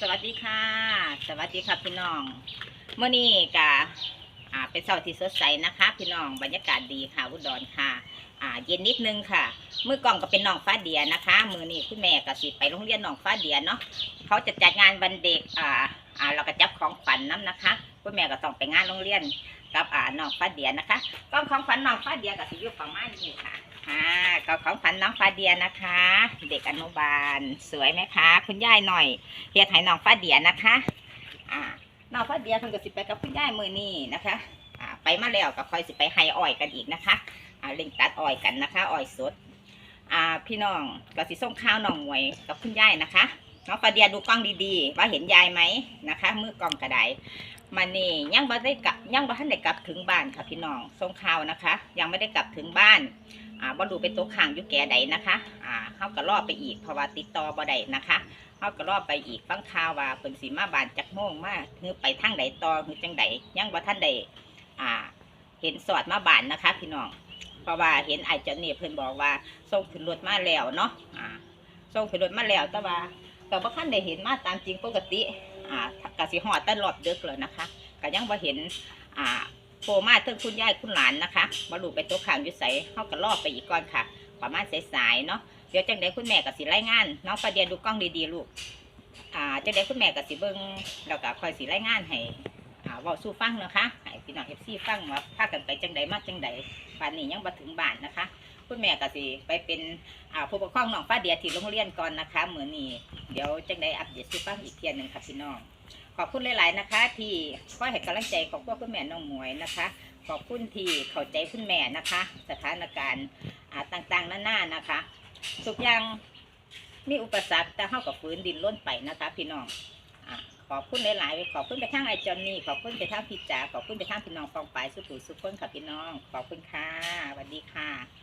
สวัสดีค่ะ สวัสดีค่ะพี่น้องเมื่อนี้กะอ่าเป็นเสาร์ที่สดใสนะคะ พี่น้องบรรยากาศดีค่ะอุดรค่ะอ่าเย็นนิดนึงค่ะมือกล่องก็เป็นน้องฟ้าเดียนะคะ มือนี้คุณแม่ก็สิไปโรงเรียนน้องฟ้าเดียเนาะเขาจะจัดงานวันเด็กอ่าอ่าเราก็จับของขวัญน้ำนะคะคุณแม่ก็ต้องไปงานโรงเรียนกับอ่าน้องฟ้าเดียนะคะกล่องของขวัญน้องฟ้าเดียก็สิอยู่ฝั่งมานี่ค่ะ ค่ะก็ของขวัญน้องฟ้าเดียนะคะ เด็กอนุบาลสวยไหมคะ คุณยายหน่อยเฮียไทยน้องฟ้าเดียนะคะอ่าน้องฟ้าเดียเพิ่งก็สิไปกับคุณยายมือนี้นะคะอ่าไปมาแล้วก็คอยสิไปไฮอ้อยกันอีกนะคะอ่าเล่งตัดอ้อยกันนะคะอ้อยสดอ่าพี่น้องก็สิส่งข้าวน้องหมวยกับคุณยายนะคะน้องฟ้าเดียดูกล้องดีๆ ว่าเห็นยายไหมนะคะมือกล้องกระไดมานี่ยังไม่ได้กลับยังไม่ทันได้กลับถึงบ้านค่ะพี่น้องส่งข่าวนะคะ ยังไม่ได้กลับถึงบ้าน อ่าบ่รู้เป็นตัวข้างอยู่แก่ใดนะคะอ่าเฮาก็รอไปอีกเพราะว่าติดต่อบ่ได้นะคะเฮาก็รอไปอีกฟังข่าวว่าเพิ่นสิมาบานจักโมงมาฮือไปทางใดต่อฮือจังใดยังบ่ทันได้อ่าเห็นสอดมาบานนะคะ พี่น้องเพราะว่าเห็นไอ้เจ้านี่เพิ่นบอกว่าส่งขึ้นรถมาแล้วเนาะอ่าส่งขึ้นรถมาแล้วแต่ว่าก็บ่ทันได้เห็นมาตามจริงปกติอ่าก็สิฮอดแต่รอบดึกแล้วนะคะก็ยังบ่เห็นอ่า โผล่มาเทิงคุณยายคุณหลานนะคะ มาลูไปตัวข่างยู่ใสเข้าก็รอไปอีกก่อนค่ะ ประมาณสายๆเนาะเดี๋ยวจังไดคุณแม่กับสิรายงานน้องประเดียนดูกล้องดีๆลูกอ่าจังไดคุณแม่กับสิเบิ้งแล้วก็คอยสิรายงานให้อ่าว้าสู้ฟังนะคะให้พี่น้องเอฟซีฟังว่าพากันไปจังไดมากจังไดป่านนี้ยังบ่ถึงบ้านนะคะ คุณแม่ก็สิไปเป็นอ่าผู้ปกครองน้องฟ้าเดียที่โรงเรียนก่อนนะคะเหมือนนี้เดี๋ยวจังไดอัปเดตสู้ฟังอีกเทียนหนึ่งค่ะพี่น้อง ขอบคุณหลาย ๆ นะคะ ที่คอยให้กำลังใจของพวกคุณแม่น้องหมวยนะคะ ขอบคุณที่เข้าใจคุณแม่นะคะ สถานการณ์ต่าง ๆ นานานะคะทุกอย่างมีอุปสรรคแต่เข้ากับฟื้นดินล้นไปนะคะ พี่น้องอขอบคุณหลาย ๆ ขอบคุณไปทางไอจอนนี่ ขอบคุณไปทางพี่จ๋า ขอบคุณไปทางพี่น้องฟองปายสุขุสุขคนค่ะพี่น้อง ขอบคุณค่ะสวัสดีค่ะ